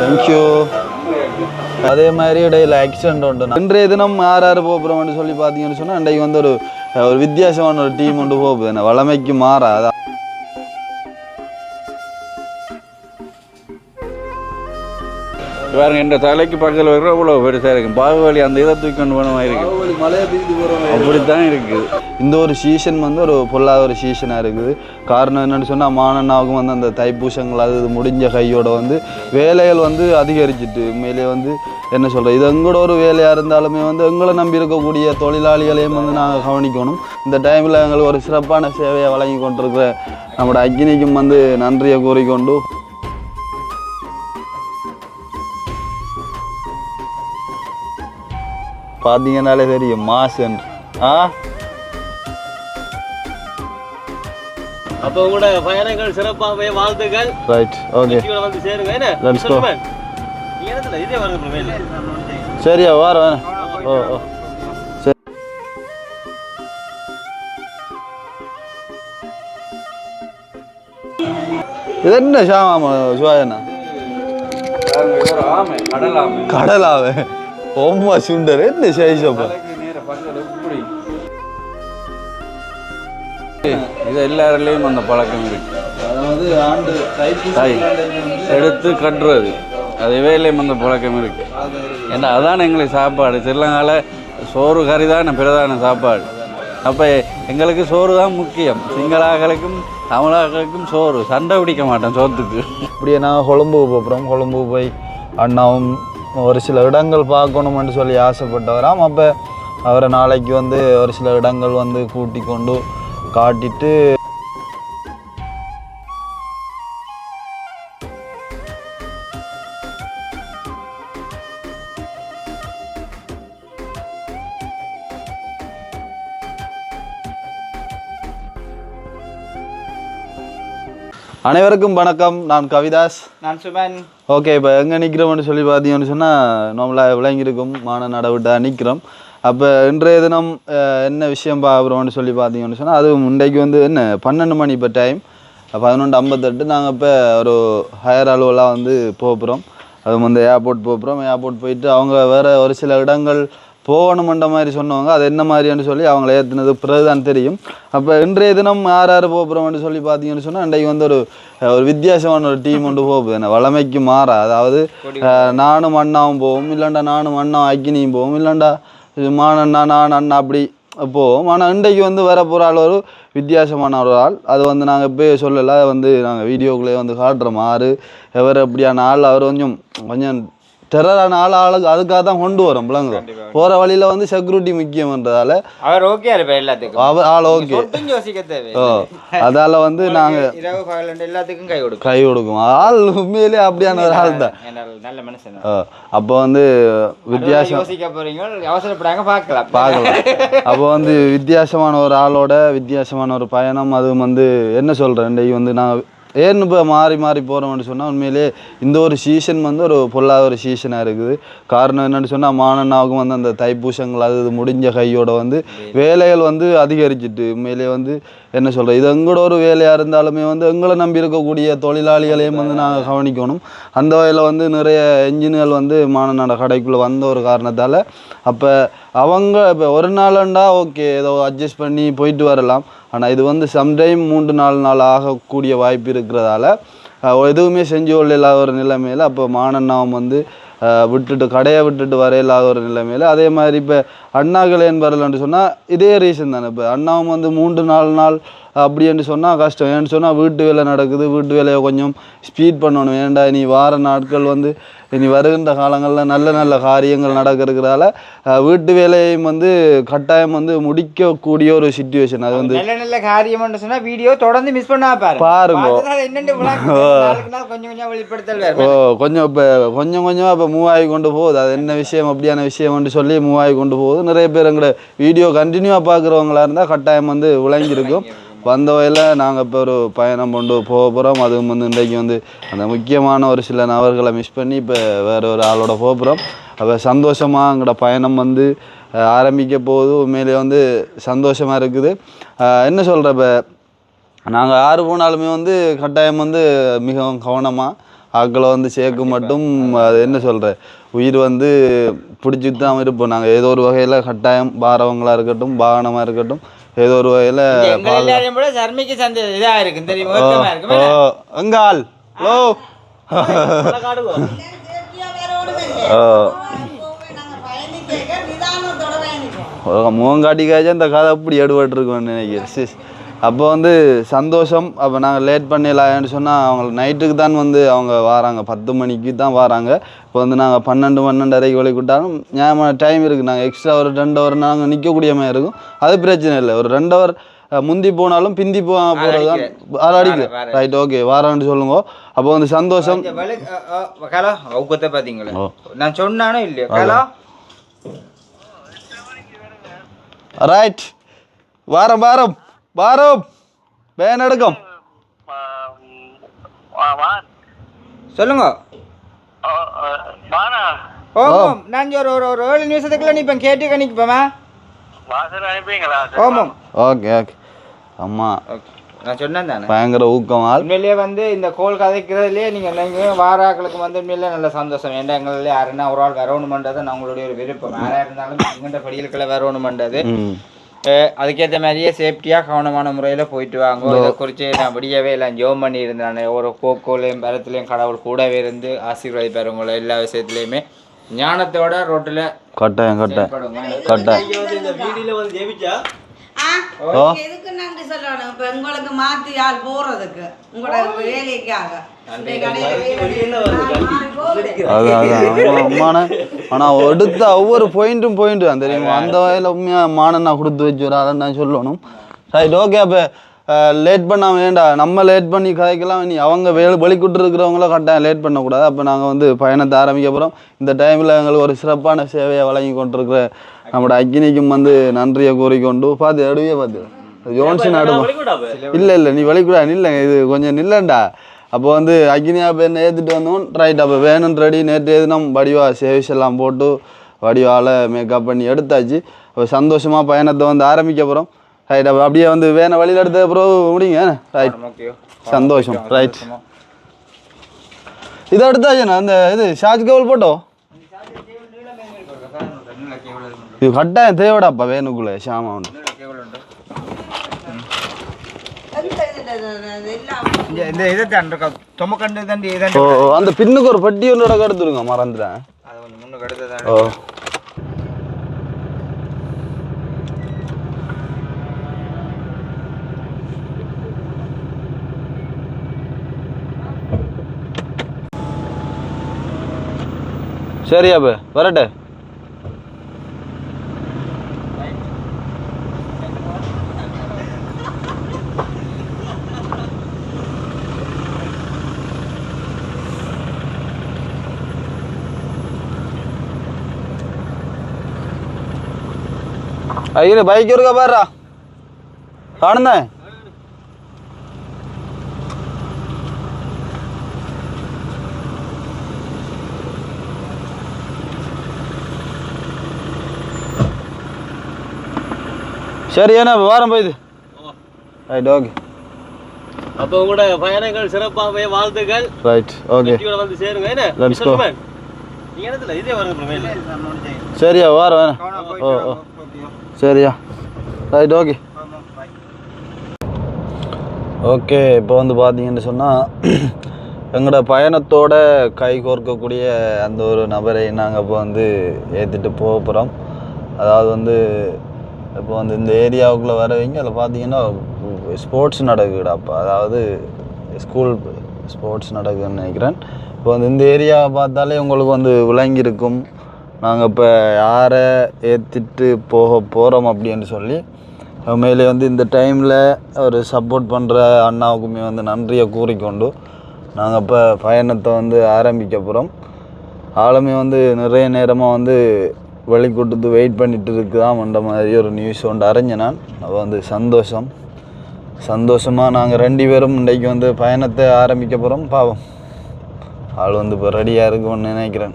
Thank you அதே மாதிரி இடையில ஆக்சிடென்ட் உண்டு. இன்றைய தினம் யார் யார் போகிறோம்னு சொல்லி பார்த்தீங்கன்னு சொன்னால் இன்றைக்கு வந்து ஒரு ஒரு வித்தியாசமான ஒரு டீம் ஒன்று போகுது. என்ன வளமைக்கு மாறா அதான் பாருங்க இந்த தலைக்கு பக்கத்தில் இருக்கிற இவ்வளோ பெருசாக இருக்கும் பாகுபலி அந்த இதை தூக்கி கொண்டு போன மாதிரி இருக்கு. மழையை பெய்து போகிறோம் அப்படித்தான் இருக்குது இந்த ஒரு சீசன் வந்து ஒரு பொல்லாத ஒரு சீசனாக இருக்குது. காரணம் என்னன்னு சொன்னால் மானண்ணாவுக்கும் வந்து அந்த தைப்பூசங்கள் அது இது முடிஞ்ச கையோட வந்து வேலைகள் வந்து அதிகரிச்சிட்டு உண்மையிலேயே வந்து என்ன சொல்கிறது இது எங்களோட ஒரு வேலையாக இருந்தாலுமே வந்து எங்களை நம்பி இருக்கக்கூடிய தொழிலாளிகளையும் வந்து நாங்கள் கவனிக்கணும். இந்த டைமில் எங்களுக்கு ஒரு சிறப்பான சேவையை வழங்கி கொண்டிருக்கிற நம்மளோட அக்னிக்கும் வந்து நன்றியை கூறிக்கொண்டு பார்த்தீங்கன்னாலே தெரியும் மாசன் ஆ? அப்போ உங்களோட பயணங்கள் சிறப்பாகவே வாழ்த்துக்கள் ரைட் ஓகே வந்து சேருங்க என்ன? இதே வருது வேலை சரியா வார வேணாம் ஓ ஓ. இது என்ன ஷாமா ஆமை கடலாவே ஓம்மா சுண்டர் என்ன சைஸப்பா இது எல்லாருலேயும் அந்த பழக்கம் இருக்கு. அதாவது ஆண்டு தாய் எடுத்து கட்டுறது. அது வேலையும் அந்த பழக்கம் இருக்கு. ஏன்னா அதான் எங்களுக்கு சாப்பாடு. திருலங்கால சோறு கறி தான் பிரதான சாப்பாடு. அப்போ எங்களுக்கு சோறு தான் முக்கியம். சிங்களாக்களுக்கும் தமிழாக்களுக்கும் சோறு. சண்டை பிடிக்க மாட்டோம் சோத்துக்கு. இப்படியே நாங்கள் கொழும்புக்கு போகிறோம் கொழும்பு போய் அண்ணாவும் ஒரு சில இடங்கள் பார்க்கணுமென்று சொல்லி ஆசைப்பட்டவராம் அப்போ அவரை நாளைக்கு வந்து ஒரு சில இடங்கள் வந்து கூட்டி கொண்டு காட்டிட்டு அனைவருக்கும் வணக்கம். நான் கவிதாஸ். நான் சுமன். ஓகே இப்போ எங்கே நிற்கிறோம்னு சொல்லி பார்த்தீங்கன்னு சொன்னால் நார்மலாக விளங்கியிருக்கும். மான நடவிட்டா நிற்கிறோம் அப்போ இன்றைய தினம் என்ன விஷயம் பார்க்குறோம்னு சொல்லி பார்த்தீங்கன்னு சொன்னால் அது இன்றைக்கு வந்து என்ன பன்னெண்டு மணி இப்போ டைம் பதினொன்று ஐம்பத்தெட்டு நாங்கள் இப்போ ஒரு ஹையர் அலுவலாக வந்து போகிறோம் அது வந்து ஏர்போர்ட் போகிறோம் ஏர்போர்ட் போயிட்டு அவங்க வேறு ஒரு சில இடங்கள் போகணுமன்ற மாதிரி சொன்னவங்க அது என்ன மாதிரின்னு சொல்லி அவங்கள ஏற்றுனது பிறகுதான் தெரியும். அப்போ இன்றைய தினம் யார் யார் போகிறோம்னு சொல்லி பார்த்தீங்கன்னு சொன்னால் இன்றைக்கு வந்து ஒரு ஒரு வித்தியாசமான ஒரு டீம் ஒன்று போகுது. என்ன வளமைக்கு மாறா. அதாவது நானும் அண்ணாவும் போவோம். இல்லைண்டா நானும் அண்ணாவும் அக்கினியும் போவோம். இல்லைண்டா மானண்ணா நான் அண்ணா அப்படி போவோம். ஆனால் இன்றைக்கு வந்து வர போகிற ஆள் ஒரு வித்தியாசமான ஒரு ஆள். அது வந்து நாங்கள் இப்போ சொல்லலை. வந்து நாங்கள் வீடியோக்குள்ளே வந்து காட்டுறோம் ஆறு எவர் எப்படியான ஆள் அவர் கொஞ்சம் கொஞ்சம் டெரரான ஆள் ஆளுக்கு அதுக்காக தான் கொண்டு வரோம் பிள்ளைங்க போகிற வழியில் வந்து செக்யூரிட்டி முக்கியம்ன்றதால அவர் ஓகே எல்லாத்துக்கும்? அவர் ஆள் ஓகே ஓ அதால் வந்து பகல் எல்லாத்துக்கும் கை கொடுக்கும். கை கொடுக்கும். ஆள் உண்மையிலே அப்படியான ஒரு ஆள் தான். நல்ல மனுஷன். அப்போ வந்து வித்தியாசம் யோசிக்க போறீங்க. அவசரப்படாங்க பார்க்கலாம். பார்க்கலாம். அப்போ வந்து வித்தியாசமான ஒரு ஆளோட வித்தியாசமான ஒரு பயணம் அதுவும் வந்து என்ன இன்றைக்கு வந்து நான் ஏன்னு இப்போ மாறி மாறி போகிறோம்னு சொன்னால் உண்மையிலே இந்த ஒரு சீசன் வந்து ஒரு பொல்லாத ஒரு சீசனாக இருக்குது. காரணம் என்னென்னு சொன்னால் மானண்ணாவுக்கும் வந்து அந்த தைப்பூசங்கள் அது இது முடிஞ்ச கையோட வந்து வேலைகள் வந்து அதிகரிச்சிட்டு உண்மையிலே வந்து என்ன சொல்கிறது இது எங்களோட ஒரு வேலையாக இருந்தாலுமே வந்து எங்களை நம்பி இருக்கக்கூடிய தொழிலாளிகளையும் வந்து நாங்கள் கவனிக்கணும். அந்த வகையில் வந்து நிறைய என்ஜின்கள் வந்து மானநாட கடைக்குள்ளே வந்த ஒரு காரணத்தால் அப்போ அவங்க இப்போ ஒரு நாளண்டா ஓகே ஏதோ அட்ஜஸ்ட் பண்ணி போயிட்டு வரலாம். ஆனால் இது வந்து சம்டைம் மூன்று நாலு நாள் ஆகக்கூடிய வாய்ப்பு இருக்கிறதால எதுவுமே செஞ்சு கொள்ள இல்லாத ஒரு நிலைமையில் அப்போ மானண்ணாவும் வந்து விட்டுட்டு கடையை விட்டுட்டு வரையில்லாத ஒரு நிலைமையில். அதே மாதிரி இப்போ அண்ணாக்கள் என்பரலன்னு சொன்னால் இதே ரீசன் தானே. இப்போ அண்ணாவும் வந்து மூன்று நாலு நாள் அப்படின்னு சொன்னால் கஷ்டம். ஏன்னு சொன்னால் வீட்டு வேலை நடக்குது. வீட்டு வேலையை கொஞ்சம் ஸ்பீட் பண்ணணும். ஏன்டா இனி வார நாட்கள் வந்து இனி வருகின்ற காலங்களில் நல்ல நல்ல காரியங்கள் நடக்க இருக்கிறதால அஹ், வீட்டு வேலையும் வந்து கட்டாயம் வந்து முடிக்கக்கூடிய ஒரு சுச்சுவேஷன் அது வந்து நல்ல நல்ல காரியம் சொன்னா வீடியோ தொடர்ந்து மிஸ் பண்ணா பாரு பாருங்க. கொஞ்சம் ஓ கொஞ்சம் இப்போ கொஞ்சம் கொஞ்சமாக இப்போ மூவ் ஆகி கொண்டு போகுது. அது என்ன விஷயம் அப்படியான விஷயம்னு சொல்லி மூவ் ஆகி கொண்டு போகுது. நிறைய பேர் எங்களை வீடியோ கண்டினியூவாக பார்க்குறவங்களா இருந்தால் கட்டாயம் வந்து விளங்கியிருக்கும் வந்த வகையில் நாங்கள் இப்போ ஒரு பயணம் கொண்டு போக போகிறோம் அதுவும் வந்து இன்றைக்கு வந்து அந்த முக்கியமான ஒரு சில நபர்களை மிஸ் பண்ணி இப்போ வேறு ஒரு ஆளோட போக போகிறோம் அப்போ சந்தோஷமாக எங்களோட பயணம் வந்து ஆரம்பிக்க போகுது. உண்மையிலேயே வந்து சந்தோஷமாக இருக்குது. என்ன சொல்கிற இப்போ நாங்கள் யார் போனாலுமே வந்து கட்டாயம் வந்து மிகவும் கவனமாக ஆக்களை வந்து சேர்க்க மட்டும் அது என்ன சொல்கிற உயிர் வந்து பிடிச்சிட்டு தான் இருப்போம் நாங்கள் ஏதோ ஒரு வகையில் கட்டாயம் பாரவங்களாக இருக்கட்டும் வாகனமாக இருக்கட்டும் ஏதோ ஒரு வகையில் எங்க எல்லாரையும் கூட சர்மிக்கு சந்தை இதா இருக்கு தெரியும் எங்கால் ஹலோ. முகங்காட்டி காய்ச்சா இந்த கதை அப்படி எடுபட்டுருக்கோன்னு நினைக்கிறேன். சிஸ் அப்போ வந்து சந்தோஷம். அப்போ நாங்கள் லேட் பண்ணிடலாம்னு சொன்னால் அவங்க நைட்டுக்கு தான் வந்து அவங்க வராங்க. பத்து மணிக்கு தான் வராங்க. இப்போ வந்து நாங்கள் பன்னெண்டு பன்னெண்டரைக்கு வழி விட்டாலும் ஞாபகம் டைம் இருக்குது நாங்கள் எக்ஸ்ட்ரா ஒரு ரெண்டு ஹவர் நாங்கள் நிற்கக்கூடிய மாதிரி இருக்கும். அது பிரச்சனை இல்லை. ஒரு ரெண்டு ஹவர் முந்தி போனாலும் பிந்தி போ போகிறது தான். வாரேன். ரைட் ஓகே வாரான்னு சொல்லுங்க. அப்போ வந்து சந்தோஷம். கலா ஓ. நான் சொன்னானோ இல்லையோ? கலா ரைட் வாரம் வாரம். வாரம். வேன் எடுக்கும். சொல்லுங்க. ஓ ஓம். நான் ஒரு ஒரு ஒரு ஏழு நிமிஷத்துக்குள்ள நீ இப்போ கேட்டு கணிப்பமா ஓமம் ஓகே ஓகே. அம்மா. நான் சொன்னேன் தானே. பயங்கர ஊக்கமால் உண்மையிலேயே வந்து இந்த கோல் கதைக்கிறதுலேயே நீங்கள் நீங்கள் வாராக்களுக்கு வந்து உண்மையிலே நல்ல சந்தோஷம். ஏன்டா எங்களில் யாருன்னா ஒரு ஆள் வரணுமன்றது நான் உங்களுடைய ஒரு விருப்பம். யாராக இருந்தாலும் எங்கிட்ட படிகளுக்குள்ள வரணுமன்றது. ம். அஹ் அதுக்கேற்ற மாதிரியே சேஃப்டியாக கவனமான முறையில் போயிட்டு வாங்க இதை குறித்து நான் விடியவே இல்லை ஜோம் பண்ணி இருந்தேன் ஒரு போக்கோலையும் பரத்துலையும் கடவுள் கூடவே இருந்து ஆசீர்வதிப்பார் உங்களை எல்லா விஷயத்துலையுமே ஞானத்தோட ரோட்டில் கட்டாயம் கட்டாயம் கட்டாயம் இந்த வீடியோல வந்து ஜெயிச்சா எதுக்கு நன்றி சொல்லணும்? இப்ப உங்களுக்கு மாத்தி ஆள் போறதுக்கு உங்களோட வேலைக்காக. எடுத்த ஒவ்வொரு பாயிண்ட்டும் பாயிண்ட்டு தான் தெரியுமா? அந்த வகையில் உண்மையாக மானம் நான் கொடுத்து வச்சு ஒரு ஆளை நான் சொல்லணும். ரைட் ஓகே அப்போ லேட் பண்ணாம வேண்டா நம்ம லேட் பண்ணி கதைக்கலாம். நீ அவங்க வேலை வெளிக்கூட்டு இருக்கிறவங்கள கட்டாயம் லேட் பண்ணக்கூடாது. அப்போ நாங்கள் வந்து பயணத்தை ஆரம்பிக்க போகிறோம் இந்த டைமில் எங்களுக்கு ஒரு சிறப்பான சேவையை வழங்கி கொண்டிருக்கிற நம்மளோட அக்னிக்கும் வந்து நன்றியை கூறிக்கொண்டு பார்த்து எடுவே பார்த்து ஜோன்சன் வலிக்கூடாது இல்லை இல்லை நீ வலிக்கூடா நில்லுங்க இது கொஞ்சம் நில்லண்டா அப்போ வந்து அக்னியா பேர் ஏற்றிட்டு வந்தோம் ரைட் அப்போ வேணும் ரெடி நேற்று எதுனும் வடிவா சேவிஸ் எல்லாம் போட்டு வடிவால் மேக்கப் பண்ணி எடுத்தாச்சு அப்போ சந்தோஷமாக பயணத்தை வந்து ஆரம்பிக்க போகிறோம் ரைட் அப்போ அப்படியே வந்து வேண வழியில் எடுத்த அப்புறம் முடியுங்க ரைட் சந்தோஷம் ரைட் இதை எடுத்தாச்சுண்ணா அந்த இது ஷாஜ் கவுல் போட்டோ ஷாமா ஒன்று எந்த இதுல இது எல்லாம் இந்த இதை தொமக்கண்டு தாண்டி ஓ அந்த பின்னுக்கு ஒரு பெட்டி ஒன்றோட எடுத்துருங்க மறந்துட்டேன் அது ஓ சரி அப்ப வரட்டு ஐயரு பைக் இருக்கா பாருடா കാണുന്നേ சரி ஏன்னா வாரம் போயுது ரைட் ஓகே அப்ப உங்களோட பயணங்கள் சிறப்பாகவே வாழ்த்துக்கள் ரைட் ஓகே வெற்றியோட வந்து சேருங்க என்ன Let's go. சொல்லுங்க நீங்க இடத்துல இதே வருது மேல சரியா வாரம் வேணாம் ஓ ஓ சரியா. ரைட் ஓகே ஓகே இப்போ வந்து பார்த்தீங்கன்னு சொன்னால் எங்களோட பயணத்தோட கை கோர்க்கக்கூடிய அந்த ஒரு நபரை நாங்கள் இப்போ வந்து ஏற்றிட்டு போக போகிறோம் அதாவது வந்து இப்போ வந்து இந்த ஏரியாவுக்குள்ளே வரவங்க அதில் பார்த்தீங்கன்னா ஸ்போர்ட்ஸ் நடக்குதுடாப்பா அதாவது ஸ்கூல் ஸ்போர்ட்ஸ் நடக்குதுன்னு நினைக்கிறேன். இப்போ வந்து இந்த ஏரியாவை பார்த்தாலே உங்களுக்கு வந்து விளங்கியிருக்கும். நாங்கள் இப்போ யாரை ஏற்றிட்டு போக போகிறோம் அப்படின்னு சொல்லி உண்மையிலே வந்து இந்த டைமில் ஒரு சப்போர்ட் பண்ணுற அண்ணாவுக்குமே வந்து நன்றியை கூறிக்கொண்டு நாங்கள் இப்போ பயணத்தை வந்து ஆரம்பிக்க போகிறோம் ஆளுமே வந்து நிறைய நேரமாக வந்து வெளிக்கூட்டத்து வெயிட் பண்ணிட்டு இருக்குதாம்ன்ற மாதிரி ஒரு நியூஸ் ஒன்று அறிஞ்ச நான் அப்போ வந்து சந்தோஷம். சந்தோஷமாக நாங்கள் ரெண்டு பேரும் இன்றைக்கு வந்து பயணத்தை ஆரம்பிக்க போகிறோம் பாவம். ஆள் வந்து இப்போ ரெடியாக இருக்கும்னு நினைக்கிறேன்.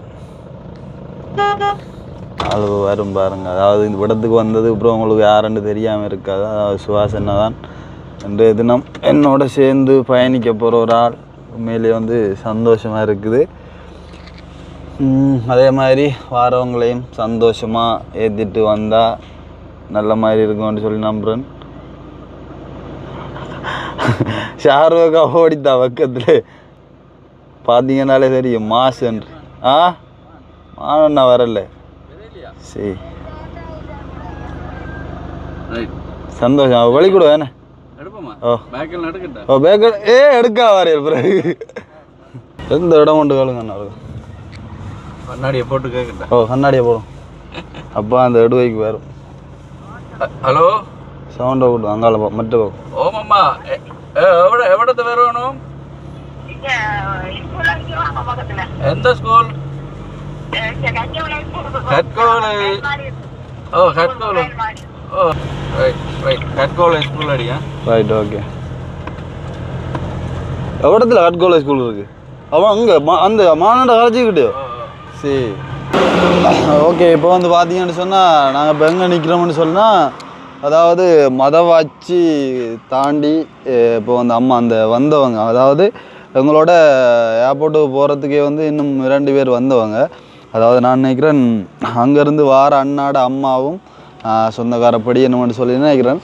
ஆள் வரும் பாருங்க. அதாவது இந்த இடத்துக்கு வந்தது அப்புறம் உங்களுக்கு யாருன்னு தெரியாமல் இருக்காது. அதாவது சுவாசனை தான் இன்றைய தினம் என்னோட சேர்ந்து பயணிக்க போகிற ஒரு ஆள் உண்மையிலேயே வந்து சந்தோஷமாக இருக்குது. அதே மாதிரி வாரவங்களையும் சந்தோஷமாக ஏற்றிட்டு வந்தால் நல்ல மாதிரி இருக்கும்னு சொல்லி நம்புகிறேன் ஷாருக்கா ஓடித்தா பக்கத்தில். பார்த்தீங்கன்னாலே தெரியும் மாசன் ஆ? ஆனால் நான் வரல சரி. சந்தோஷம். அவள் வழி கூட வேணே ஓ. ஓ ஏ எடுக்கா வாரியர் பிறகு. எந்த இடம் கொண்டு கேளுங்க அண்ணா போட்டு கேட்குறேன் ஓ கண்ணாடியை போடும். அப்போ அந்த எடுவைக்கு வரும் ஹலோ? சவுண்டை விடும் அங்கால போ மற்ற பக்கம் ஓமாம்மா எவ்வளோ எவ்வளோத்து வரும் எந்த school? Katkol oh Katkol oh right right Katkol school அடியா? ரைட் ஓகே எவ்வளோத்துல கட்கோலை ஸ்கூல் இருக்கு? அவன் அங்கே அந்த மாநாட்ட கரைச்சிக்கிட்டு சரி. ஓகே இப்போ வந்து பார்த்தீங்கன்னு சொன்னால் நாங்கள் இப்போ எங்கே நிற்கிறோம்னு சொன்னால் அதாவது மதவாச்சி தாண்டி இப்போ வந்து அம்மா அந்த வந்தவங்க. அதாவது எங்களோட ஏர்போர்ட்டுக்கு போகிறதுக்கே வந்து இன்னும் இரண்டு பேர் வந்தவங்க. அதாவது நான் நினைக்கிறேன் அங்கேருந்து வார அண்ணாட அம்மாவும் சொந்தக்காரப்படி என்னமென்னு சொல்லி நினைக்கிறேன்.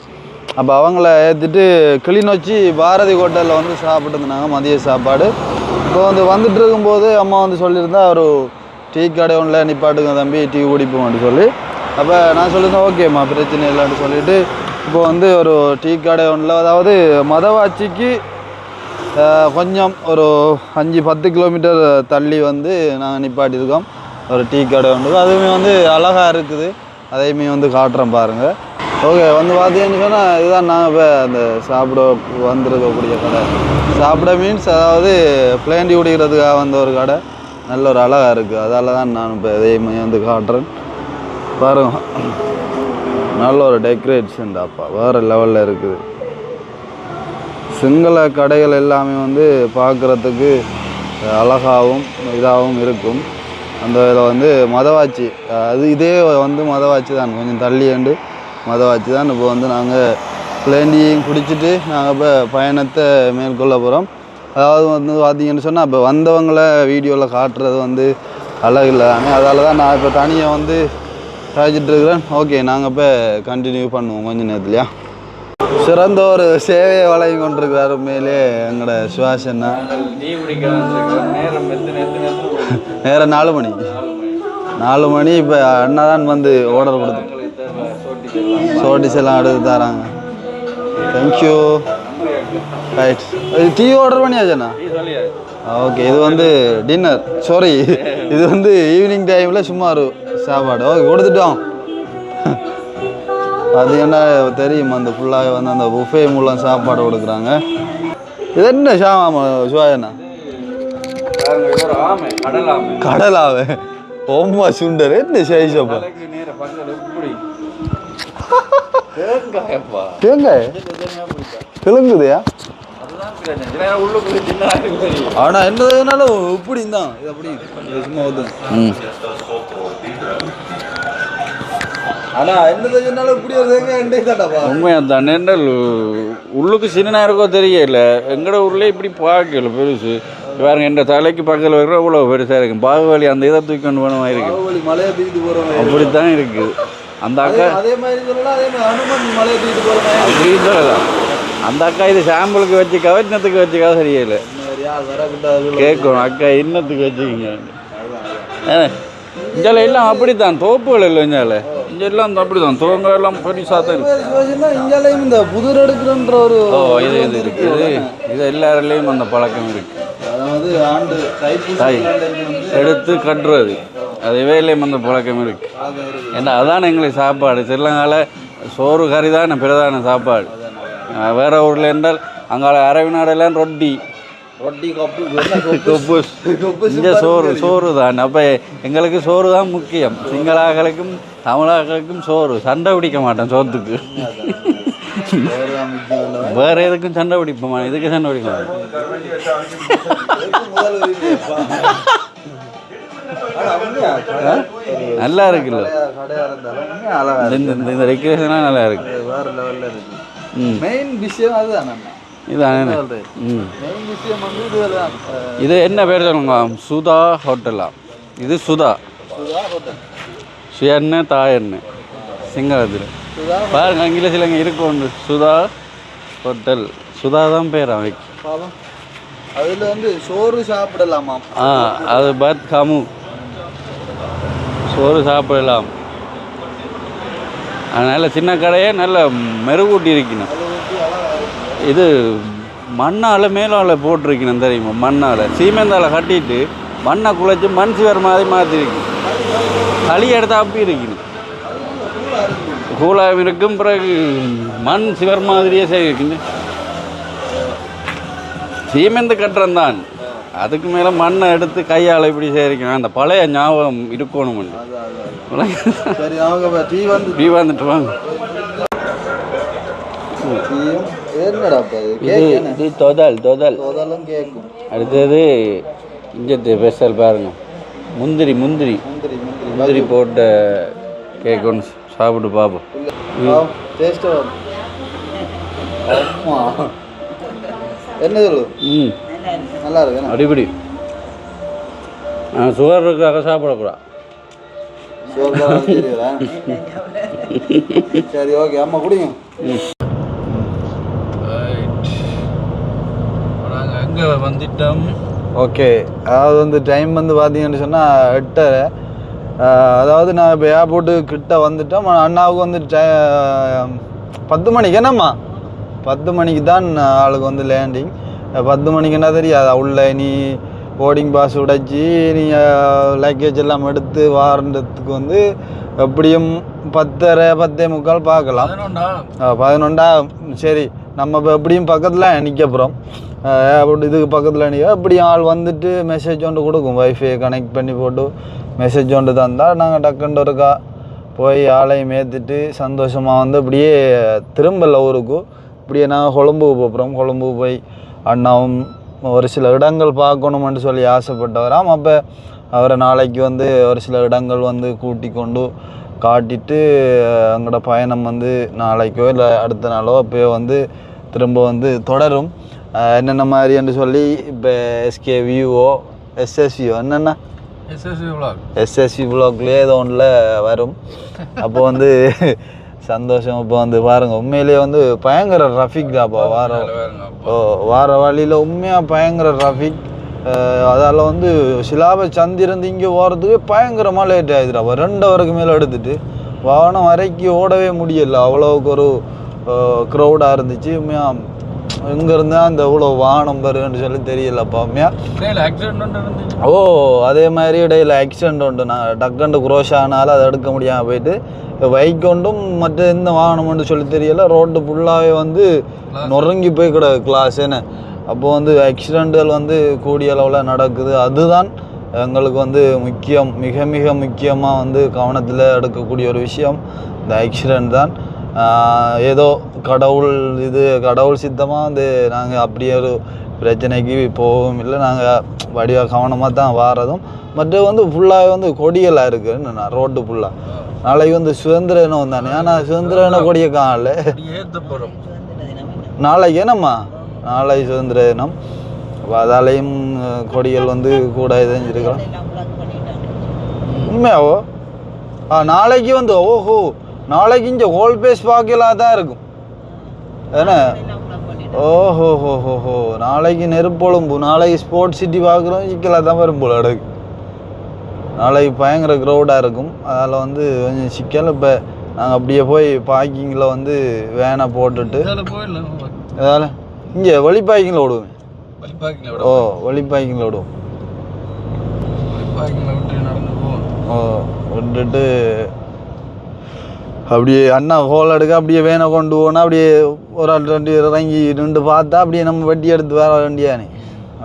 அப்போ அவங்கள ஏற்றிட்டு கிளிநொச்சி பாரதி ஹோட்டலில் வந்து சாப்பிட்டுருந்தாங்க மதிய சாப்பாடு. இப்போ வந்து வந்துட்டு இருக்கும்போது அம்மா வந்து சொல்லியிருந்தா ஒரு டீ கடை ஒன்றில் நிப்பாட்டுங்க தம்பி டீ குடிப்போம்னு சொல்லி. அப்போ நான் சொல்லியிருந்தேன் ஓகேம்மா பிரச்சனை இல்லைன்னு சொல்லிட்டு இப்போ வந்து ஒரு டீ கடை ஒன்றில் அதாவது மதவாச்சிக்கு கொஞ்சம் ஒரு அஞ்சு பத்து கிலோமீட்டர் தள்ளி வந்து நாங்கள் நிப்பாட்டியிருக்கோம். ஒரு டீ கடை ஒன்று அதுவுமே வந்து அழகாக இருக்குது. அதையுமே வந்து காட்டுறேன் பாருங்கள் ஓகே வந்து பார்த்தீங்கன்னு சொன்னால் இதுதான் நாங்கள் இப்போ அந்த சாப்பிட வந்திருக்கக்கூடிய கடை. சாப்பிட மீன்ஸ் அதாவது பிளேண்டி குடிக்கிறதுக்காக வந்த ஒரு கடை. நல்ல ஒரு அழகாக இருக்குது அதால தான் நான் இப்போ இதையுமே வந்து காட்டுறேன். பாருங்க. நல்ல ஒரு டெக்கரேஷன்டாப்பா வேறு லெவலில் இருக்குது. சிங்கள கடைகள் எல்லாமே வந்து பார்க்குறதுக்கு அழகாகவும் இதாகவும் இருக்கும். அந்த இதில் வந்து மதவாச்சி அது இதே வந்து மதவாச்சி தான். கொஞ்சம் தள்ளியாண்டு மதவாச்சி தான். இப்போ வந்து நாங்கள் பிளேண்டியும் குடிச்சிட்டு நாங்கள் இப்போ பயணத்தை மேற்கொள்ள போகிறோம். அதாவது வந்து பார்த்தீங்கன்னு சொன்னால் இப்போ வந்தவங்களை வீடியோவில் காட்டுறது வந்து அழகில்லை தானே அதால் தான் நான் இப்போ தனியாக வந்து காய்ச்சிட்டு இருக்கிறேன். ஓகே நாங்கள் இப்போ கண்டினியூ பண்ணுவோம் கொஞ்ச நேரத்துலையா? சிறந்த ஒரு சேவையை வழங்கி கொண்டிருக்கிறார் உண்மையிலே எங்களோட சுவாசன்னா டீ நேரம் நாலு மணி. நாலு மணி இப்போ அண்ணா தான் வந்து ஆர்டர் கொடுத்து. சோட்டிஸ் எல்லாம் எடுத்து தராங்க. Thank you right tea order பண்ணியாச்சண்ணா okay இது வந்து டின்னர் சாரி இது வந்து ஈவினிங் டைமில் சும்மா ஒரு சாப்பாடு. ஓகே கொடுத்துட்டோம். அது என்ன தெரியும் அந்த ஃபுல்லாக வந்து அந்த புஃபே மூலம் சாப்பாடு கொடுக்குறாங்க. இது என்ன ஷாமா சுவாயண்ணா பாருங்க, இது ஒரு ஆமை கடல் ஆமை. கடலாவே ஓம்மா சுண்டர் என்ன தேங்காயப்பா. தேங்காய்? தெலுங்குதையா? ஆனால் என்னதுனாலும் இப்படி தான். இது அப்படி இது சும்மா வந்து ம் ஆனால் என்னது சொன்னாலும் இப்படி ஒரு தேங்காய் எண்டே தாட்டாப்பா உண்மையாக தான் நெண்டல் உள்ளுக்கு சின்ன இருக்கோ தெரியல. எங்கட ஊர்ல இப்படி பார்க்கல பெருசு. பாருங்க என் தலைக்கு பக்கத்தில் இருக்கிற இவ்வளோ பெருசாக இருக்கும் பாகுவலி அந்த இதை தூக்கி கொண்டு போன மாதிரி இருக்கு. பாகுபலி அப்படித்தான் இருக்குது அந்த அக்கா அதே மாதிரி அப்படின்னு சொல்லலாம் அந்த அக்கா இது சாம்பிளுக்கு வச்சு கவர்னத்துக்கு வச்சுக்கா சரியில்லை கேட்கணும் அக்கா இன்னத்துக்கு வச்சுக்கிங்க. இஞ்சால எல்லாம் அப்படித்தான். தோப்புகள் இல்லை இஞ்சால. இங்க எல்லாம் அப்படிதான். தோங்க எல்லாம் பெருசாக தான் இருக்கு இங்கேயும் இந்த புதுர் எடுக்கிறன்ற ஒரு ஓ இது இது இருக்கு. இது எல்லாருலேயும் அந்த பழக்கம் இருக்கு. அதாவது ஆண்டு தாய் எடுத்து கட்டுறது. அது வேலையும் அந்த பழக்கம் இருக்கு. ஏன்னா அதான் எங்களுக்கு சாப்பாடு. சிலங்கால சோறு கறி தான் பிரதான சாப்பாடு. வேற ஊரில் என்றால் அங்கால அரவிநாடெல்லாம் ரொட்டி. சோறு சோறு தான் அப்போ எங்களுக்கு சோறு தான் முக்கியம் சிங்களாக்களுக்கும் தமிழாக்களுக்கும் சோறு சண்டை பிடிக்க மாட்டேன் சோத்துக்கு வேற எதுக்கும் சண்டை பிடிப்போமா இதுக்கு சண்டை பிடிக்க நல்லா இருக்குல்ல இந்த டெக்கரேஷனாக நல்லா இருக்கு வேற லெவல்ல இருக்கு ம் மெயின் விஷயம் அதுதான் இதான் இது என்ன பேர் சொல்லுங்க? சுதா ஹோட்டலா? இது சுதா. சுயண்ண தாயண்ண சிங்களத்தில் பாருங்க இங்கே இருக்கு ஒன்று சுதா ஹோட்டல். சுதா தான் பேர் அவைக்கு. அதில் வந்து சோறு சாப்பிடலாமா? ஆ அது பத் கமு. சோறு சாப்பிடலாம். அதனால் சின்ன கடையே நல்ல மெருகூட்டி இருக்கணும். இது மண்ணால் மேலால் போட்டிருக்கணும் தெரியுமா? மண்ணால். சீமெந்தால் கட்டிட்டு மண்ணை குழைச்சி மண் சிவர் மாதிரி மாற்றிருக்கணும் களி எடுத்து அப்படி இருக்கணும். கூலாக இருக்கும் பிறகு மண் சிவர் மாதிரியே செய்யணும். சீமெந்து கட்டுறன் தான். அதுக்கு மேலே மண்ணை எடுத்து கையால் இப்படி சேரிக்கணும் அந்த பழைய ஞாபகம் இருக்கணும் இப்படி வந்துட்டு வாங்க. இது இது தொதல் தொதல். அடுத்தது இஞ்சத்து ஸ்பெஷல் பாருங்க. முந்திரி முந்திரி. முந்திரி போட்ட கேக் ஒன்று சாப்பிட்டு பார்ப்போம் என்ன சொல்லு? ம். நல்லா இருக்கு? அடிப்படி சுகர் இருக்காக சாப்பிடக்கூடாது சரி ஓகே அம்மா குடிங்க. நாங்கள் எங்கே வந்துட்டோம். ஓகே. அதாவது வந்து டைம் வந்து பார்த்தீங்கன்னு சொன்னால் எட்டரை. அதாவது நான் இப்போ ஏர்போர்ட்டு கிட்ட வந்துட்டோம். அண்ணாவுக்கு வந்து பத்து மணிக்கு. என்னம்மா? பத்து மணிக்கு தான் ஆளுக்கு வந்து லேண்டிங் பத்து மணிக்கு என்ன தெரியாது? உள்ள நீ போர்டிங் பாஸ் உடைச்சி நீ லக்கேஜ் எல்லாம் எடுத்து வாரன்றதுக்கு வந்து எப்படியும் பத்தரை பத்தே முக்கால் பார்க்கலாம். ஆ, பதினொண்டா சரி. நம்ம இப்போ எப்படியும் பக்கத்தில் நிற்க போகிறோம் அப்படி இதுக்கு பக்கத்தில் நிற்க இப்படி ஆள் வந்துட்டு மெசேஜ் ஒன்று கொடுக்கும்? வைஃபை கனெக்ட் பண்ணி போட்டு மெசேஜ் ஒன்று தந்தால் நாங்கள் டக்குன்னு இருக்கா போய் ஆளையும் ஏற்றிட்டு சந்தோஷமாக வந்து அப்படியே திரும்பல ஊருக்கு. இப்படியே நாங்கள் கொழும்புக்கு போகிறோம் கொழும்புக்கு போய் அண்ணாவும் ஒரு சில இடங்கள் பார்க்கணுமென்று சொல்லி ஆசைப்பட்டவராம் அப்போ அவரை நாளைக்கு வந்து ஒரு சில இடங்கள் வந்து கூட்டி கொண்டு காட்டிட்டு எங்களோட பயணம் வந்து நாளைக்கோ இல்லை அடுத்த நாளோ அப்போயோ வந்து திரும்ப வந்து தொடரும். என்னென்ன மாதிரி என்று சொல்லி இப்போ எஸ்கே வியூஓ எஸ்எஸ்விஓ என்னென்ன எஸ்எஸ்சி விளாக் எஸ்எஸ்சி ப்ளாக்லேயே ஏதோ ஒன்றில் வரும் அப்போ வந்து சந்தோஷம் இப்போ வந்து பாருங்க உண்மையிலேயே வந்து பயங்கர ரஃபிக் தாப்பா வார ஓ வார வழியில் உண்மையாக பயங்கர ரஃபிக் அதால் வந்து சிலாப சந்திரந்து இங்கே போகிறதுக்கு பயங்கரமாக லேட் ஆகிடுறா ரெண்டு ஹவருக்கு மேலே எடுத்துட்டு வாகனம் வரைக்கும் ஓடவே முடியல அவ்வளோவுக்கு ஒரு க்ரௌடாக இருந்துச்சு உண்மையாக எங்கேருந்து அந்த இவ்வளோ வாகனம் வருன்னு சொல்லி தெரியலப்பா. ஓ அதே மாதிரி இடையில ஆக்சிடென்ட் உண்டு. நான் டக்குண்டு குரோஷ் ஆனாலும் அதை எடுக்க முடியாமல் போயிட்டு பைக் கொண்டும் மற்ற எந்த வாகனம்னு சொல்லி தெரியல. ரோட்டு ஃபுல்லாகவே வந்து நொறுங்கி போய் கிடக்கு கிளாஸ் என்ன அப்போ வந்து ஆக்சிடென்ட்கள் வந்து கூடிய அளவில் நடக்குது. அதுதான் எங்களுக்கு வந்து முக்கியம் மிக மிக முக்கியமாக வந்து கவனத்தில் எடுக்கக்கூடிய ஒரு விஷயம். இந்த ஆக்சிடென்ட் தான். ஏதோ கடவுள் இது கடவுள் சித்தமாக வந்து நாங்கள் அப்படியே ஒரு பிரச்சனைக்கு போகவும் இல்லை. நாங்கள் வடிவாக கவனமாக தான் வாரதும். மற்ற வந்து ஃபுல்லாக வந்து கொடியெல்லாம் இருக்குது ரோட்டு ஃபுல்லாக நாளைக்கு வந்து சுதந்திர தினம் தானே ஆனால் சுதந்திர தின கொடியை காணல நாளைக்கு என்னம்மா? நாளை சுதந்திர தினம் அதாலையும் கொடிகள் வந்து கூட இதைஞ்சிருக்கலாம் உண்மையாவோ? ஆ நாளைக்கு வந்து ஓஹோ நாளைக்கு இங்கே ஹோல் பேஸ் பார்க்கலாம் தான் இருக்கும். என்ன ஓஹோ ஹோ ஹோ ஹோ. நாளைக்கு நெருப்பொழும்பு நாளைக்கு ஸ்போர்ட்ஸ் சிட்டி பார்க்குறோம் சிக்கலாக தான் வரும் போல அடகு நாளைக்கு பயங்கர க்ரௌடாக இருக்கும். அதில் வந்து கொஞ்சம் சிக்கல். இப்போ நாங்கள் அப்படியே போய் பார்க்கிங்கில் வந்து வேனை போட்டுட்டு அதால் இங்கே வழி பார்க்கிங்கில் விடுவேன் ஓ வழி பார்க்கிங்கில் விடுவோம் ஓ விட்டுட்டு அப்படியே அண்ணா ஹோல் எடுக்க அப்படியே வேனை கொண்டு போனால் அப்படியே ஒரு ஆள் ரெண்டு இறங்கி நின்று பார்த்தா அப்படியே நம்ம வட்டி எடுத்து வர வேண்டியானே.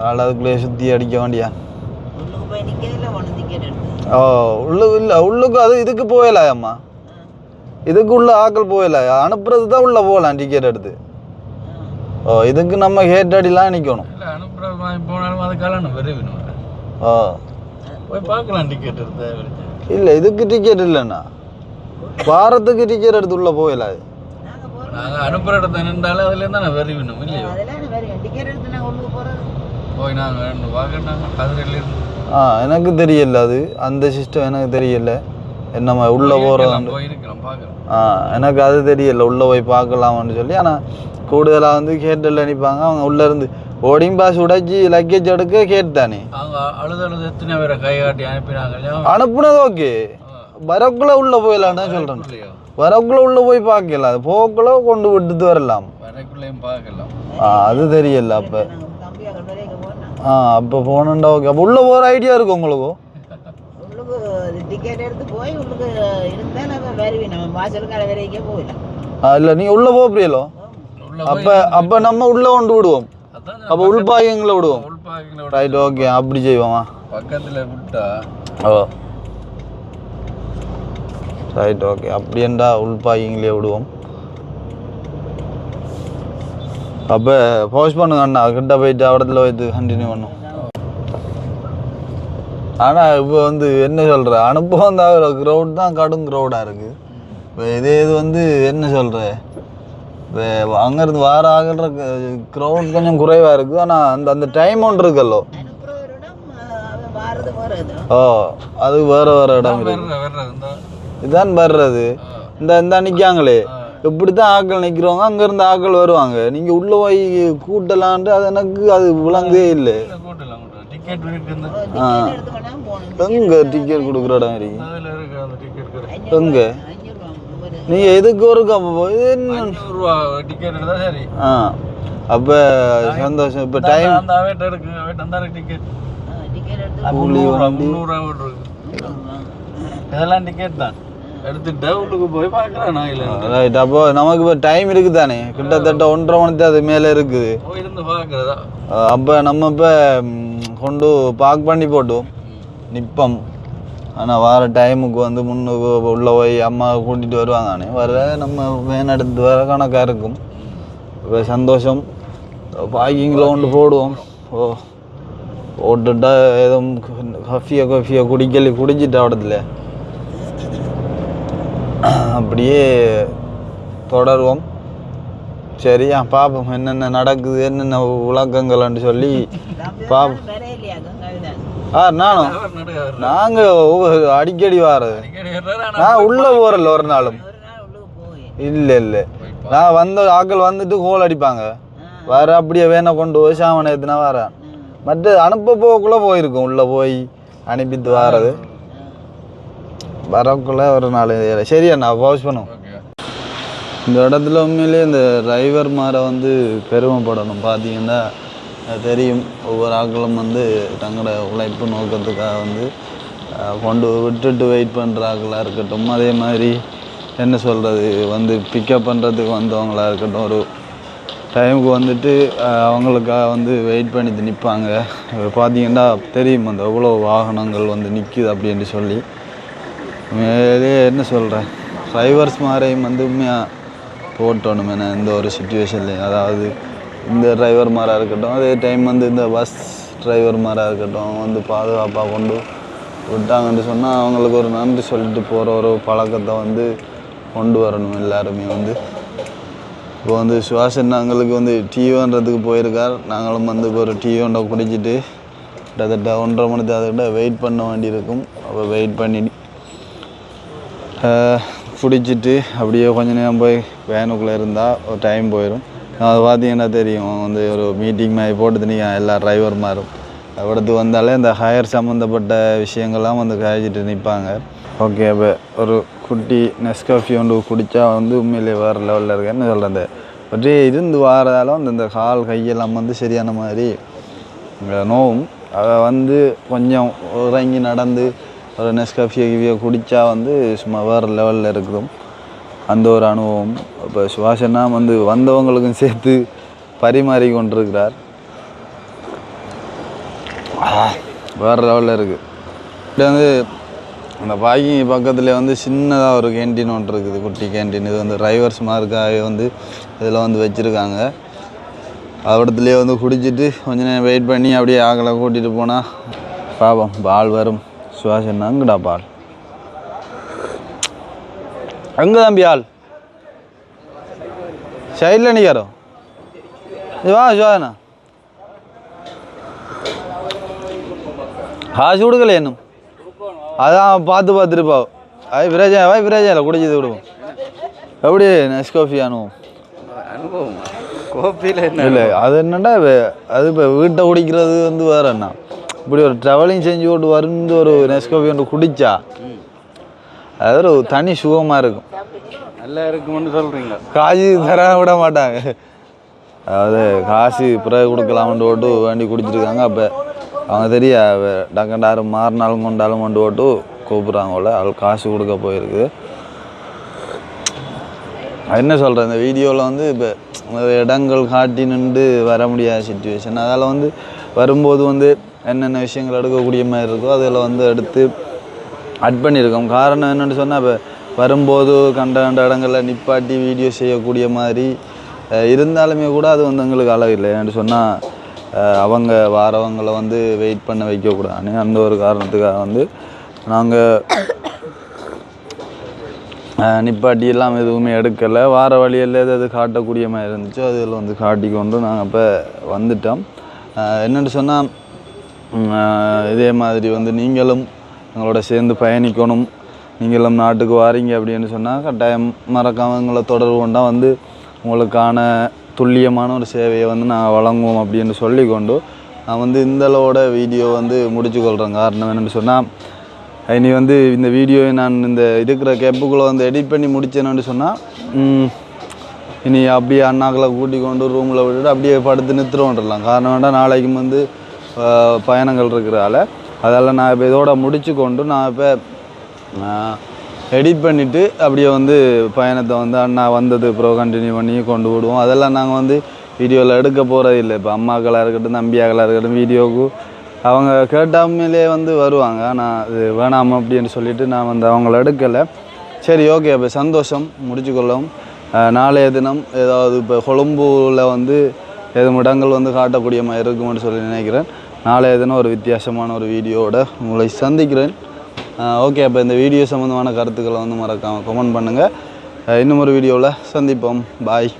ஆள் அதுக்குள்ளேயே சுற்றி அடிக்க வேண்டியான். ஓ உள்ளுக்கு இல்லை உள்ளுக்கு அது இதுக்கு போகலாயம்மா. இதுக்கு உள்ள ஆக்கள் போகல அனுப்புறது தான் உள்ளே போகலாம் டிக்கெட் எடுத்து. ஓ இதுக்கு நம்ம ஹேட் அடிலாம் நிற்கணும் போனாலும் ஓ. போய் பார்க்கலாம் டிக்கெட் எடுத்து இல்லை இதுக்கு டிக்கெட் இல்லைண்ணா. வாரத்துக்கு டிக்கெட் எடுத்து உள்ளே போகல. நாங்கள் அனுப்புகிற இடத்த நின்றாலும் அதுலேருந்து நான் இல்லையோ? நான் உள்ளுக்கு போகிறது போய் நாங்கள் ரெண்டு ஆ எனக்கு தெரியல அது. அந்த சிஸ்டம் எனக்கு தெரியல. என்னம்மா உள்ளே போகிறோம் ஆ எனக்கு அது தெரியல. உள்ளே போய் பார்க்கலாமான்னு சொல்லி. ஆனால் கூடுதலாக வந்து கேட்டில் நிற்பாங்க அவங்க உள்ளே இருந்து போர்டிங் பாஸ் உடைச்சி லக்கேஜ் எடுக்க கேட் தானே அவங்க அழுது அழுது எத்தனை பேரை கை காட்டி அனுப்பினாங்க அனுப்புனது ஓகே வரக்குள்ள உள்ளே போயிடலாம் தான் சொல்கிறேன் வரக்குள்ள உள்ளே போய் பார்க்கலாம் அது போக்குள்ள கொண்டு விட்டுட்டு வரலாம் வரைக்குள்ளேயும் பார்க்கலாம் ஆ அது தெரியல அப்போ ஆ அப்போ போனண்டா ஓகே அப்போ உள்ளே போகிற ஐடியா இருக்கும் உங்களுக்கு டிக்கெட் எடுத்து போய் உள்ளுக்கு இருந்தால் நம்ம வருவேன் நம்ம வாசலுக்கார வரைக்கும் போயிடலாம் இல்லை நீங்கள் உள்ளே போகிறீங்களோ உள்ள அப்போ அப்போ நம்ம உள்ளே கொண்டு விடுவோம் அதான் அப்போ உள்பாயங்களை விடுவோம் உள்பாக்கிங்களோட ரைட் ஓகே அப்படி செய்வோமா பக்கத்தில் விட்டா ஓ ரைட் ஓகே அப்படியேண்டா உள்பாயிங்களே விடுவோம். அப்போ போஸ்ட் பண்ணுங்க அண்ணா. கிட்ட போயிட்டு இடத்துல போயிட்டு கண்டினியூ பண்ணும் ஆனால் இப்போ வந்து என்ன சொல்கிற அனுபவம் தான் க்ரௌட் தான் கடும் க்ரௌடாக இருக்குது இப்போ இதே இது வந்து என்ன சொல்கிற இப்போ அங்கேருந்து வார ஆகிற க்ரௌட் கொஞ்சம் குறைவாக இருக்குது ஆனால் அந்த அந்த டைம் ஒன்று இருக்குல்லோ. ஓ அது வேற வேற இடம் இருக்கு. வர்ற வர்றது இந்த இதான் வர்றது. இந்த இந்த நிற்காங்களே இப்படி தான் ஆட்கள் நிற்கிறவங்க அங்கேருந்து ஆட்கள் வருவாங்க. நீங்கள் உள்ளே போய் கூட்டலான்ட்டு அது எனக்கு அது விளங்கவே இல்லை போகணும். எங்கே டிக்கெட் கொடுக்குற இடம் இருக்கு? எங்க? நீங்கள் எதுக்கு ஒரு என்ன? அஞ்சூறுரூவா டிக்கெட் எடுத்தா சரி. ஆ. அப்போ சந்தோஷம். இப்போ டைம் இருக்கு இதெல்லாம் டிக்கெட் தான். எடுத்துட்டு உள்ளுக்கு போய் பார்க்கலாம் நான் இல்லை ரைட் அப்போ நமக்கு இப்போ டைம் இருக்குது தானே கிட்டத்தட்ட ஒன்றரை மணிக்கு அது மேலே இருக்குது. இருந்து பார்க்குறதா? அப்போ நம்ம இப்போ கொண்டு பார்க் பண்ணி போட்டோம். நிற்போம் ஆனால் வர டைமுக்கு வந்து முன்னுக்கு உள்ளே போய் அம்மா கூட்டிகிட்டு வருவாங்கண்ணே. வர நம்ம வேன் எடுத்து வர கணக்காக இருக்கும். இப்போ சந்தோஷம். பார்க்கிங்கில் கொண்டு போடுவோம். ஓ போட்டுட்டா எதுவும் கஃபியை கஃபியை குடிக்கல குடிச்சிட்ட இடத்துல அப்படியே தொடருவோம். சரியா பார்ப்போம் என்னென்ன நடக்குது என்னென்ன விளக்கங்கள்னு சொல்லி கங்காவிதான் ஆ நானும். நாங்கள் அடிக்கடி வாரது நான் உள்ளே போகிறல ஒரு நாளும். இல்லை இல்லை. நான் வந்த ஆட்கள் வந்துட்டு கோல் அடிப்பாங்க. வர அப்படியே வேணா கொண்டு போய் சாமனை ஏற்றுனா வரேன். மற்ற அனுப்ப போக்குள்ளே போயிருக்கோம் உள்ளே போய் அனுப்பிட்டு வாரது வரக்குள்ள ஒரு நாலு சரியா நான் பவுஸ் பண்ணுவோம். இந்த இடத்துல உண்மையிலேயே இந்த டிரைவர் மாரை வந்து பெருமைப்படணும். பார்த்தீங்கன்னா தெரியும். ஒவ்வொரு ஆட்களும் வந்து தங்களோட உழைப்பு நோக்கத்துக்காக வந்து கொண்டு விட்டுட்டு வெயிட் பண்ணுற ஆட்களாக இருக்கட்டும். அதே மாதிரி என்ன சொல்கிறது வந்து பிக்கப் பண்ணுறதுக்கு வந்தவங்களா இருக்கட்டும். ஒரு டைமுக்கு வந்துட்டு அவங்களுக்காக வந்து வெயிட் பண்ணிட்டு நிற்பாங்க பார்த்தீங்கன்னா தெரியும். அந்த எவ்வளோ வாகனங்கள் வந்து நிற்கிது அப்படின்னு சொல்லி. மேலே என்ன சொல்கிறேன் டிரைவர்ஸ் மாரையும் வந்து உண்மையாக போட்டணும் என்ன இந்த ஒரு சுச்சுவேஷன்லையும் அதாவது இந்த டிரைவர் மாராக இருக்கட்டும் அதே டைம் வந்து இந்த பஸ் டிரைவர் மாராக இருக்கட்டும் வந்து பாதுகாப்பாக கொண்டு விட்டாங்கன்னு சொன்னால் அவங்களுக்கு ஒரு நன்றி சொல்லிட்டு போகிற ஒரு பழக்கத்தை வந்து கொண்டு வரணும் எல்லாருமே வந்து. இப்போ வந்து சுவாசன் நாங்களுக்கு வந்து டீ போயிருக்கார். நாங்களும் வந்து இப்போ ஒரு டீ ஒன்றை குடிச்சிட்டு கிட்டத்தட்ட ஒன்றரை மணி அதுக்கிட்ட வெயிட் பண்ண வேண்டியிருக்கும். அப்போ வெயிட் பண்ணி பிடிச்சிட்டு அப்படியே கொஞ்ச நேரம் போய் வேனுக்குள்ளே இருந்தால் ஒரு டைம் போயிடும் அது பார்த்தீங்கன்னா தெரியும்? வந்து ஒரு மீட்டிங் மாதிரி போட்டு நிற்க எல்லா டிரைவர் மாறும் அடுத்து வந்தாலே இந்த ஹையர் சம்மந்தப்பட்ட விஷயங்கள்லாம் வந்து காய்ச்சிட்டு நிற்பாங்க. ஓகே இப்போ ஒரு குட்டி நெஸ்காஃபி ஒன்று குடித்தா வந்து உண்மையிலே வேறு லெவலில் இருக்கேன்னு சொல்கிறேன் அந்த அப்படியே இருந்து வாரதாலும் அந்த இந்த கால் கையெல்லாம் வந்து சரியான மாதிரி நோவும். அதை வந்து கொஞ்சம் இறங்கி நடந்து ஒரு நெஸ்காஃபியை கிஃபியை குடித்தா வந்து சும்மா வேறு லெவலில் இருக்கும் அந்த ஒரு அனுபவம். இப்போ சுபாஷன்னா வந்து வந்தவங்களுக்கும் சேர்த்து பரிமாறி கொண்டிருக்கிறார் வேறு லெவலில் இருக்குது இப்படி வந்து அந்த பாக்கி பக்கத்தில் வந்து சின்னதாக ஒரு கேன்டீன் ஒன்று இருக்குது. குட்டி கேன்டீன் இது வந்து டிரைவர்ஸ் மார்க்காகவே வந்து இதில் வந்து வச்சுருக்காங்க. அவடத்துலேயே வந்து குடிச்சிட்டு கொஞ்ச நேரம் வெயிட் பண்ணி அப்படியே ஆக்களை கூட்டிகிட்டு போனால் பாவம் பால் வரும். சிவா சொன்னா எங்கடா பால்? எங்க தம்பி ஆள் சைடில் நிற்கிறோம் சிவா சிவாண்ணா காசு கொடுக்கல இன்னும். அதான் பார்த்து பார்த்துருப்பா. ஐ விராஜா வாய் விராஜா இல்லை குடிச்சது விடுவோம். எப்படி நெஸ்கோஃபி அனுபவம்? அனுபவம்? கோஃபியில் இல்லை அது என்னடா அது இப்போ வீட்டை குடிக்கிறது வந்து வேற என்ன இப்படி ஒரு ட்ராவலிங் செஞ்சு கொண்டு வந்து ஒரு நெஸ்கோஃபி ஒன்று குடிச்சா அது ஒரு தனி சுகமாக இருக்கும். நல்லா இருக்கும்னு சொல்கிறீங்க காசு தர விட மாட்டாங்க. அதாவது காசு பிறகு கொடுக்கலாம்னு போட்டு வேண்டி குடிச்சிருக்காங்க. அப்போ அவங்க தெரிய டக்கண்டாரும் மாறினாலும் கொண்டாலும் கொண்டு போட்டு கூப்பிட்றாங்க போல. அது காசு கொடுக்க போயிருக்கு அது என்ன சொல்கிறேன் இந்த வீடியோவில் வந்து இப்போ இடங்கள் காட்டி நின்று வர முடியாத சுச்சுவேஷன் அதால் வந்து வரும்போது வந்து என்னென்ன விஷயங்கள் எடுக்கக்கூடிய மாதிரி இருக்கோ அதில் வந்து எடுத்து அட் பண்ணியிருக்கோம் காரணம் என்னென்னு சொன்னால் இப்போ வரும்போது கண்ட கண்ட இடங்களில் நிப்பாட்டி வீடியோ செய்யக்கூடிய மாதிரி இருந்தாலுமே கூட அது வந்து எங்களுக்கு அழகு இல்லை. ஏன்னு சொன்னால் அவங்க வாரவங்களை வந்து வெயிட் பண்ண வைக்கக்கூடாதுன்னு அந்த ஒரு காரணத்துக்காக வந்து நாங்கள் நிப்பாட்டி இல்லாமல் எதுவுமே எடுக்கலை. வார வழியில் எது எது காட்டக்கூடிய மாதிரி இருந்துச்சோ அதில் வந்து காட்டி கொண்டு நாங்கள் இப்போ வந்துட்டோம். என்னென்னு சொன்னால் இதே மாதிரி வந்து நீங்களும் எங்களோட சேர்ந்து பயணிக்கணும். நீங்களும் நாட்டுக்கு வாரீங்க அப்படின்னு சொன்னால் கட்டாயம் மறக்காமல் எங்களை தொடர்பு கொண்டால் வந்து உங்களுக்கான துல்லியமான ஒரு சேவையை வந்து நாங்கள் வழங்குவோம் அப்படின்னு சொல்லிக்கொண்டு நான் வந்து இந்தளவோட வீடியோ வந்து முடிச்சுக்கொள்கிறேன் காரணம் என்னென்னு சொன்னால் இனி வந்து இந்த வீடியோவை நான் இந்த இருக்கிற கேப்புக்குள்ளே வந்து எடிட் பண்ணி முடித்தேன்னு சொன்னால் இனி அப்படியே அண்ணாக்களை கூட்டி கொண்டு ரூமில் விட்டுட்டு அப்படியே படுத்து நிறுத்துறோன்றலாம் காரணம் வேண்டாம் நாளைக்கும் வந்து பயணங்கள் இருக்கிறால அதால் நான் இப்போ இதோட முடிச்சு கொண்டு நான் இப்போ எடிட் பண்ணிவிட்டு அப்படியே வந்து பயணத்தை வந்து அண்ணா வந்தது அப்புறம் கண்டினியூ பண்ணி கொண்டு விடுவோம். அதெல்லாம் நாங்கள் வந்து வீடியோவில் எடுக்க போகிறது இல்லை இப்போ அம்மாக்களாக இருக்கட்டும் தம்பியாக்களாக இருக்கட்டும் வீடியோவுக்கு அவங்க கேட்டாமலே வந்து வருவாங்க. நான் அது வேணாம் அப்படின்னு சொல்லிட்டு நான் வந்து அவங்கள எடுக்கலை. சரி ஓகே அப்போ சந்தோஷம். முடிச்சுக்கொள்ளவும் நாளைய தினம் ஏதாவது இப்போ கொழும்புல வந்து எதுவும் இடங்கள் வந்து காட்டக்கூடிய மாதிரி இருக்கும்னு சொல்லி நினைக்கிறேன். நாளைய தினம் ஒரு வித்தியாசமான ஒரு வீடியோவோட உங்களை சந்திக்கிறேன். ஓகே அப்போ இந்த வீடியோ சம்மந்தமான கருத்துக்களை வந்து மறக்காமல் கமெண்ட் பண்ணுங்கள் இன்னும் ஒரு வீடியோவில் சந்திப்போம். பாய்